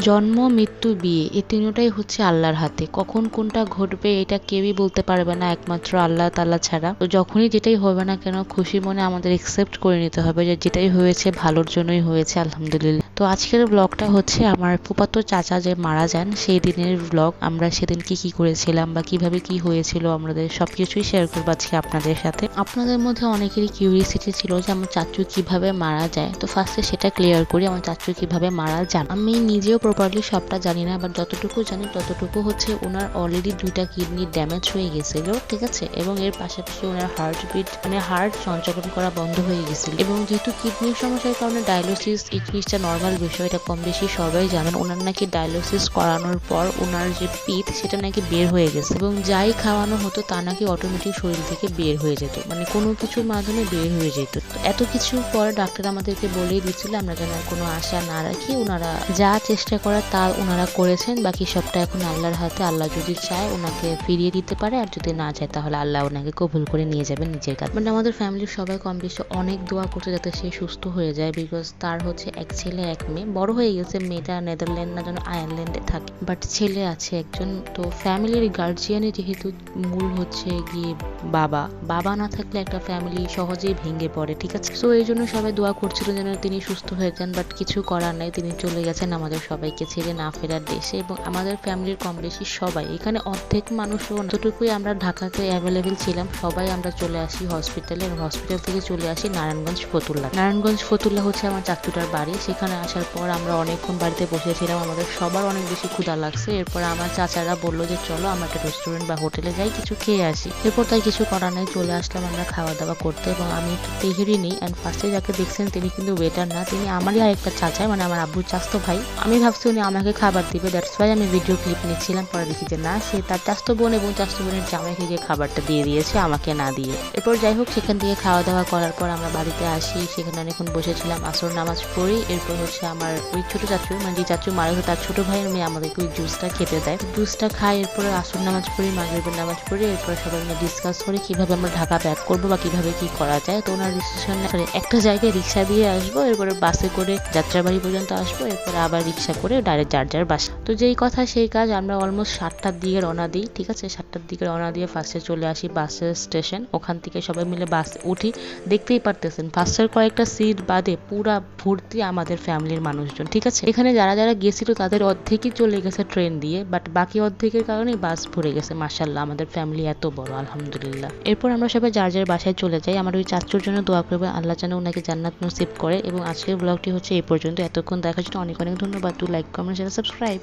জন্ম, মৃত্যু, বিয়ে এই তিনটাই হচ্ছে আল্লাহর হাতে। কখন কোনটা ঘটবে এটা কেউই বলতে পারবে না, একমাত্র আল্লাহ তাল্লাহ ছাড়া। তো যখনই যেটাই হবে না কেন, খুশি মনে আমাদের একসেপ্ট করে নিতে হবে যে যেটাই হয়েছে ভালোর জন্যই হয়েছে, আলহামদুলিল্লাহ। তো আজকের ব্লগটা হচ্ছে আমার ফুপাতো চাচা যে মারা যান, সেই দিনের ব্লগ আমরা সেদিন কি কি করেছিলাম বা কীভাবে কি হয়েছিল আমাদের সব কিছুই শেয়ার করব আজকে আপনাদের সাথে। আপনাদের মধ্যে অনেকেরই কিউরিয়াসিটি ছিল যে আমার চাচু কীভাবে মারা যায়। তো ফার্স্টে সেটা ক্লিয়ার করি, আমার চাচু কীভাবে মারা যান। আমি নিজেও প্রপারলি সবটা জানি না বাট যতটুকু জানি ততটুকু হচ্ছে ওনার অলরেডি দুইটা কিডনি ড্যামেজ হয়ে গেছিল, ঠিক আছে? এবং এর পাশাপাশি ওনার হার্ট বিট মানে হার্ট সঞ্চালন করা বন্ধ হয়ে গেছিল। এবং যেহেতু কিডনির সমস্যার কারণে ডায়ালিসিস এই জিনিসটা নর্মাল বিষয় এটা কম বেশি সবাই জানেন, ওনার নাকি ডায়ালিসিস করানোর পর ওনার যে পিত, সেটা নাকি বের হয়ে গেছে এবং যাই খাওয়ানো হতো, তা নাকি অটোমেটিক শরীর থেকে বের হয়ে যেত। মানে কোনো কিছুর মাধ্যমে বের হয়ে যেত। এত কিছু পর ডাক্তার আমাদেরকে বলেই দিচ্ছিল, আমরা যেন কোনো আশা না রাখি, ওনারা যা চেষ্টা করার তা ওনারা করেছেন, বাকি সবটা এখন আল্লাহর হাতে, আল্লাহ যদি চায় ওনাকে ফিরিয়ে দিতে পারে, আর যদি না চায় তাহলে আল্লাহ ওনাকে কবুল করে নিয়ে যাবেন নিজের কাছে। মানে আমাদের ফ্যামিলির সবাই কম বেশি অনেক দোয়া করছে যাতে সে সুস্থ হয়ে যায় বিকজ তার হচ্ছে এক ছেলে এক মেয়ে। বড় হয়ে গেছে মেয়েটা নেদারল্যান্ড না যেন আয়ারল্যান্ডে থাকে। বাট ছেলে আছে একজন। তো ফ্যামিলির গার্জিয়ানে যেহেতু মূল হচ্ছে গিয়ে বাবা। বাবা না থাকলে একটা ফ্যামিলি সহজেই ভেঙে পড়ে, ঠিক আছে? সো এই জন্য সবাই দোয়া করছিল যেন তিনি সুস্থ হয়ে যান বাট কিছু করার নাই। তিনি চলে গেছেন আমাদের সবাইকে ছেড়ে না ফেরার দেশে এবং আমাদের ফ্যামিলির কম বেশি সবাই। এখানে অর্ধেক মানুষও যতটুকুই আমরা ঢাকাতে অ্যাভেলেবেল ছিলাম, সবাই আমরা চলে আসি হসপিটালে হসপিটাল থেকে চলে আসি নারায়ণগঞ্জ ফতুল্লা। নারায়ণগঞ্জ ফতুল্লা হচ্ছে আমার চাচুটার বাড়ি। সেখানে আসার পর আমরা অনেকক্ষণ বাড়িতে বসেছিলাম, আমাদের সবার অনেক বেশি ক্ষুধা লাগছে। এরপর আমার চাচারা বলল যে, চলো আমরা একটা রেস্টুরেন্ট বা হোটেলে যাই, কিছু খেয়ে আসি। এরপর তাই কিছু করার নাই, চলে আসলাম আমরা খাওয়া দাওয়া করতে এবং আমি একটু তেহেরি নিই। অ্যান্ড ফার্স্টে যাকে দেখছেন, তিনি কিন্তু ওয়েটার না, তিনি আমারই আরেকটা চাচা মানে আমার আব্বুর চাস্তো ভাই। আমি ভাবছি উনি আমাকে খাবার দিবে দ্যাটস ওয়াই আমি ভিডিও ক্লিপ নিচ্ছিলাম, পরে দেখি যে না। সে তার চাস্তো বোন এবং চাস্তো বোনের জামাইকে গিয়ে খাবারটা দিয়ে দিয়েছে, আমাকে না দিয়ে। এরপর যাই হোক, সেখান থেকে খাওয়া দাওয়া করার পর আমরা বাড়িতে আসি, সেখানে অনেকক্ষণ বসেছিলাম, আসর নামাজ পড়ি। এরপর হচ্ছে আমার ওই ছোট চাচু মানে যে চাচু মারা তার ছোট ভাইয়ের মেয়ে আমাদেরকে ওই জুসটা খেতে দেয়। জুসটা খাই এরপরে আসর নামাজ পড়ি, মাগরিবের নামাজ পড়ি, এরপর সবাই মিলে ডিসকাস করি কীভাবে আমরা ঢাকা ব্যাক করব বা কীভাবে কি করা যায়। তো ওনার ডিসিশন সরি একটা জায়গায় রিক্সা দিয়ে আসব, এরপরে বাসে করে যাত্রাবাড়ি পর্যন্ত আসব, এরপরে আবার রিক্সা করে ডাইরেক্ট যার যার বাসা। তো যেই কথা সেই কাজ আমরা অলমোস্ট সাতটার দিকে রওনা দিই, ঠিক আছে? সাতটার দিকে রওনা দিয়ে ফার্স্টে চলে আসি বাসের স্টেশন ওখান থেকে সবাই মিলে বাস উঠি। দেখতেই পারতেছেন ফার্স্টের কয়েকটা সিট বাদে পুরা ভর্তি আমাদের ফ্যামিলির মানুষজন, ঠিক আছে? এখানে যারা যারা গেছিল তাদের অর্ধেকই চলে গেছে ট্রেন দিয়ে বাট বাকি অর্ধেকের কারণে বাস ভরে গেছে মাসাল্লাহ আমাদের ফ্যামিলি এত বড়, আলহামদুলিল্লাহ। এরপর আমরা সবাই যার যার বাসায় চলে যাই, আমার ওই চাচুর জন্য দোয়া করবে, আল্লাহ যেন ওনাকে জান্নাত নসিব করে, এবং আজকের ব্লগটি হচ্ছে এই পর্যন্ত। এতক্ষণ দেখার জন্য অনেক অনেক ধন্যবাদ। To like comment share subscribe